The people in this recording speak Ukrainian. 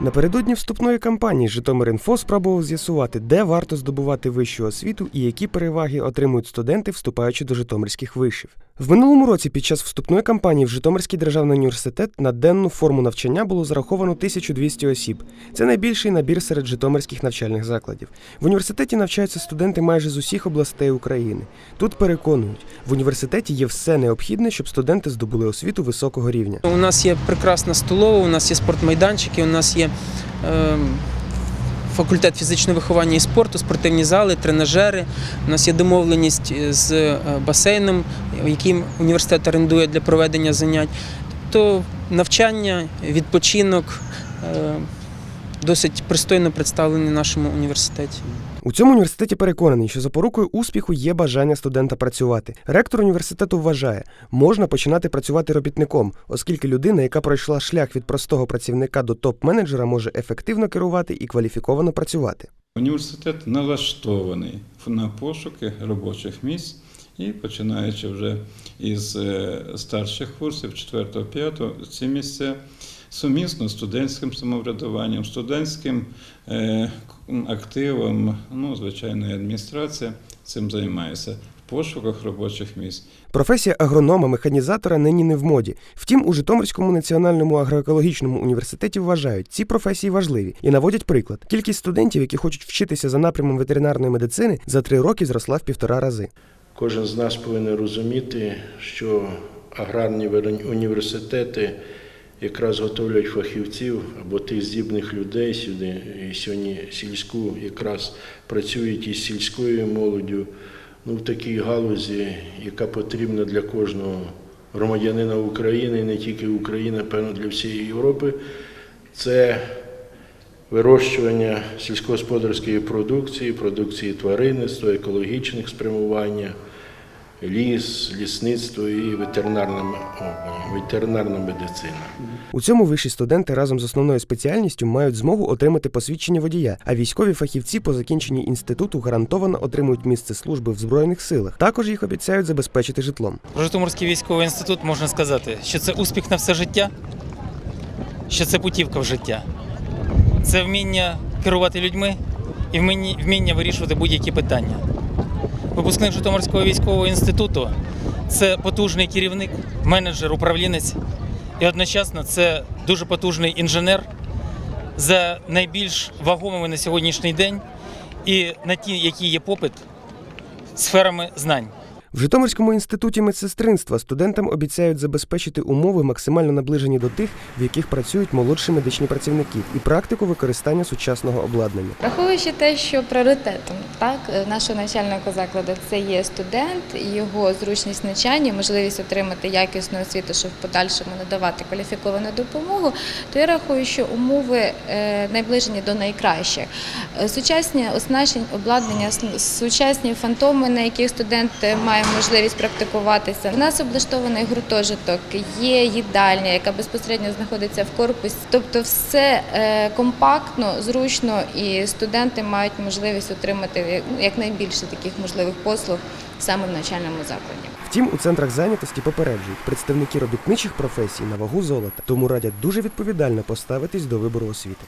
Напередодні вступної кампанії Житомир.Інфо спробував з'ясувати, де варто здобувати вищу освіту і які переваги отримують студенти, вступаючи до житомирських вишів. В минулому році під час вступної кампанії в Житомирський державний університет на денну форму навчання було зараховано 1200 осіб. Це найбільший набір серед житомирських навчальних закладів. В університеті навчаються студенти майже з усіх областей України. Тут переконують, в університеті є все необхідне, щоб студенти здобули освіту високого рівня. У нас є прекрасна столова, у нас є спортмайданчики, у нас є е, факультет фізичного виховання і спорту, спортивні зали, тренажери. У нас є домовленість з е, басейном, який університет орендує для проведення занять. Тобто навчання, відпочинок е, досить пристойно представлені в нашому університеті. У цьому університеті переконаний, що запорукою успіху є бажання студента працювати. Ректор університету вважає, можна починати працювати робітником, оскільки людина, яка пройшла шлях від простого працівника до топ-менеджера, може ефективно керувати і кваліфіковано працювати. Університет налаштований на пошуки робочих місць і починаючи вже із е, старших курсів 4-5, ці місця сумісно з студентським самоврядуванням, студентським е, активом, ну, звичайно, і адміністрація цим займається в пошуках робочих місць. Професія агронома, механізатора нині не в моді. Втім, у Житомирському національному агроекологічному університеті вважають, ці професії важливі і наводять приклад. Кількість студентів, які хочуть вчитися за напрямом ветеринарної медицини, за три роки зросла в півтора рази. Кожен з нас повинен розуміти, що аграрні вер- університети якраз готовлять фахівців або тих здібних людей сюди. І сьогодні сільську якраз працюють із сільською молоддю ну, в такій галузі, яка потрібна для кожного громадянина України, не тільки України, а певно для всієї Європи. Це вирощування сільськогосподарської продукції, продукції тваринництва, екологічних спрямування, ліс, лісництво і ветеринарна, ветеринарна медицина. У цьому вищі студенти разом з основною спеціальністю мають змогу отримати посвідчення водія, а військові фахівці по закінченні інституту гарантовано отримують місце служби в збройних силах. Також їх обіцяють забезпечити житлом. Про Житомирський військовий інститут можна сказати, що це успіх на все життя, що це путівка в життя. Це вміння керувати людьми і вміння, вміння вирішувати будь-які питання. Випускник Житомирського військового інституту це потужний керівник, менеджер, управлінець і одночасно це дуже потужний інженер за найбільш вагомими на сьогоднішній день і на ті, які є попит сферами знань. В Житомирському інституті медсестринства студентам обіцяють забезпечити умови максимально наближені до тих, в яких працюють молодші медичні працівники, і практику використання сучасного обладнання. Враховуючи те, що пріоритетом так нашого навчального закладу це є студент, його зручність навчання, можливість отримати якісну освіту, щоб в подальшому надавати кваліфіковану допомогу, то я рахую, що умови е, наближені до найкращих. Е, Сучасні оснащення обладнання, сучасні фантоми, на яких студент має можливість практикуватися. У нас облаштований гуртожиток, є їдальня, яка безпосередньо знаходиться в корпусі. Тобто, все е, компактно, зручно, і студенти мають можливість отримати як- якнайбільше таких можливих послуг саме в навчальному закладі. Втім, у центрах зайнятості попереджують представники робітничих професій на вагу золота, тому радять дуже відповідально поставитись до вибору освіти.